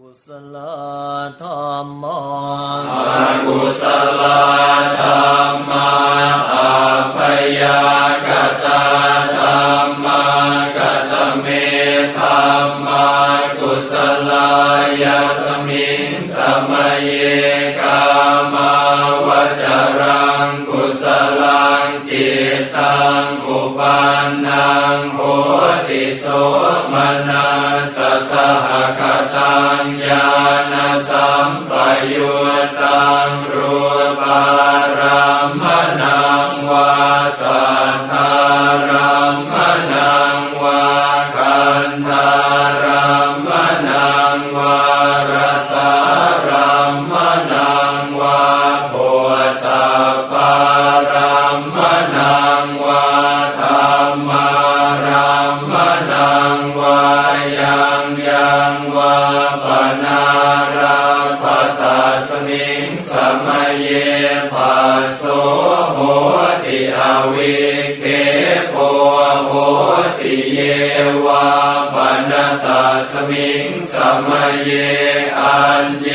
กุศลธรรมะอากุศลธรรมาอัพยา นังโหติโสมนัสสะหคตังญาณสัมปยุตังร โปโหติเยวาปนตาสมิงสมัยเยอันเย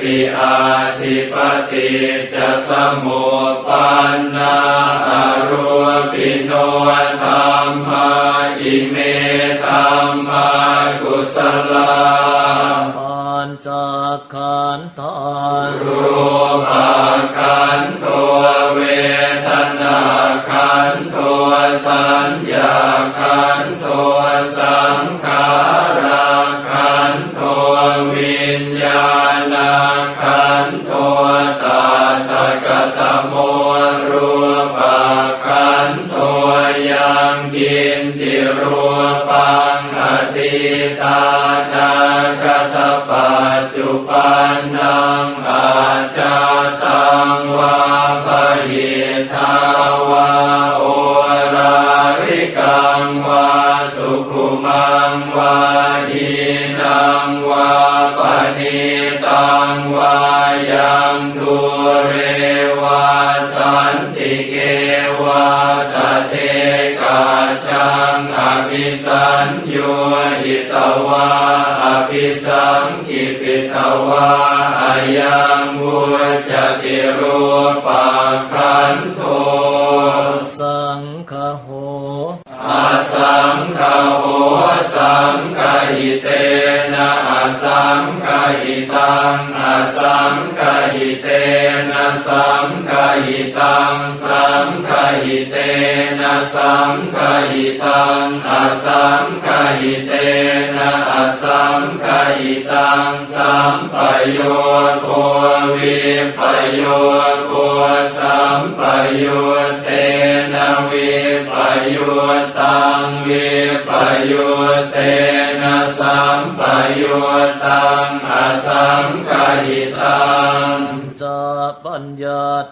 ปิอาทิปติจะสมุปันนาอรูปิโนธรรมาอิเมธรรมากุศลาปัญจขันธารูปขั เกวาตเทกาชังอภิสัญโยหิตวาอภิสังกิปิตวาอายังวุจติรูปังคันโท ตังสังฆหิเตนะสังฆหิตังอสังฆหิเตนะอสังฆหิตังสัมปโยโควิปโยโคสัมปโยเตนะวิปโยตังวิปโยเตนะสัมปโย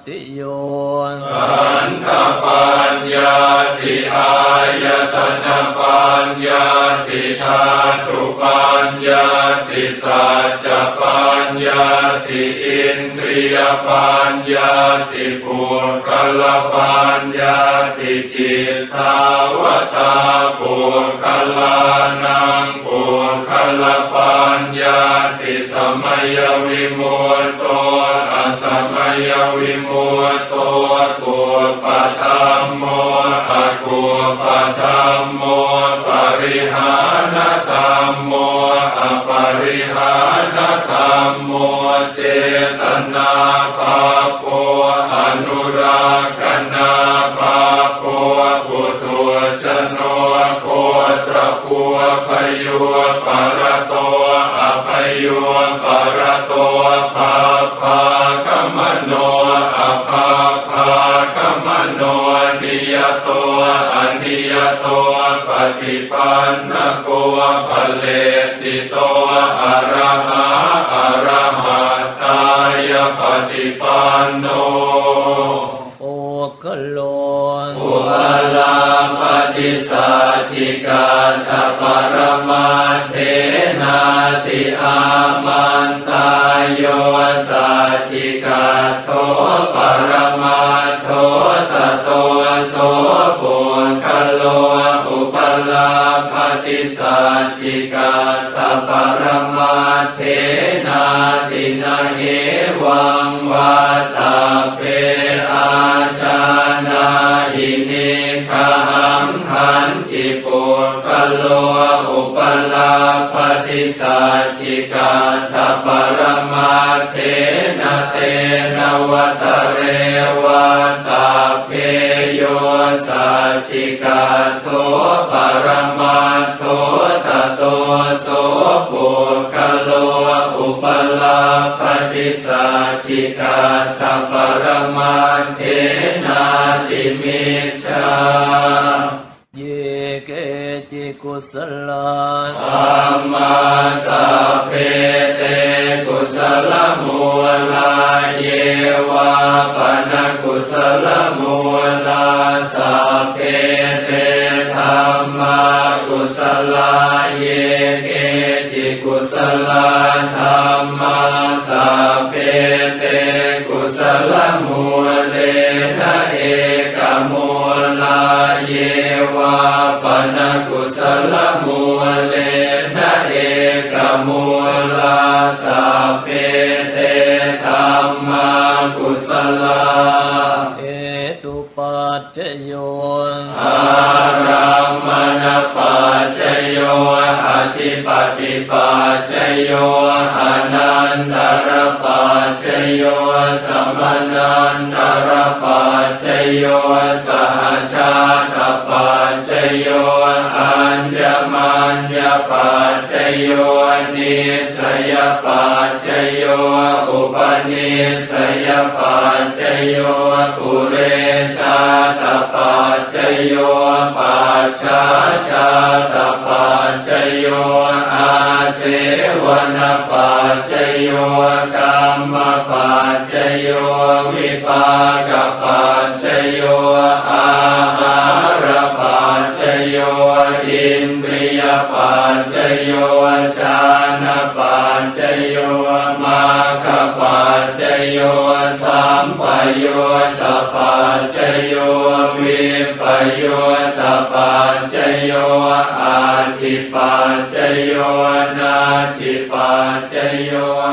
ติโยขันธปัญญาติอายตนะปัญญาติธาตุปัญญาติสัจปัญญาติอินทรียปัญญาติปุรคลปัญญาติจิตตาวตาปุรคลานังปุรคลปัญญาติสมัยวิมุตโตอสมัยวิมุตโตกุปธรรมโมอกุปธรรมโมปริหานธรรมโมอปริหานธรรมโมเจตนาปา ฏิปันนโกภเลติโตอะระหะอะระหะตายปฏิปันโนโอคโลอุปลาปฏิสัจจิกาตปรมาเทนาติอามันตายโยสั เหวังวาตาเปอาชานาหินิคาหังขันจิปุกะโลอุปลาภติสัจิกาตปรมาเทนะเตนวัตเรวาตาเพโยสัจิกาโทปรมาโทตโตโสปุ ปลาภติสัจจิกาตปรมาเทนาติมิชฌาเยเกจิกุสลาธัมมาสัพเพเตกุสลมู มมาสัพเพเตกุสลมูเลนะเอกมูลาเยวาปนกุสลมูเลนะเอกมูลาสา โยอนันตรปัจจโยสมนัน นิสยปัจจโยอุปนิสยปัจจโยปุเรชาตปัจจโยปัจฉาชาตปัจจโยอาเสวนปัจจโยกรรมปัจจโยวิปากปัจจโยอาหารปัจจโยอินทรียปัจจโยชา โยสัมปโยตปัจจโยวิปโยตปัจจโยอาทิปัจจโยนาทิปัจจโยวิกตปัจจโย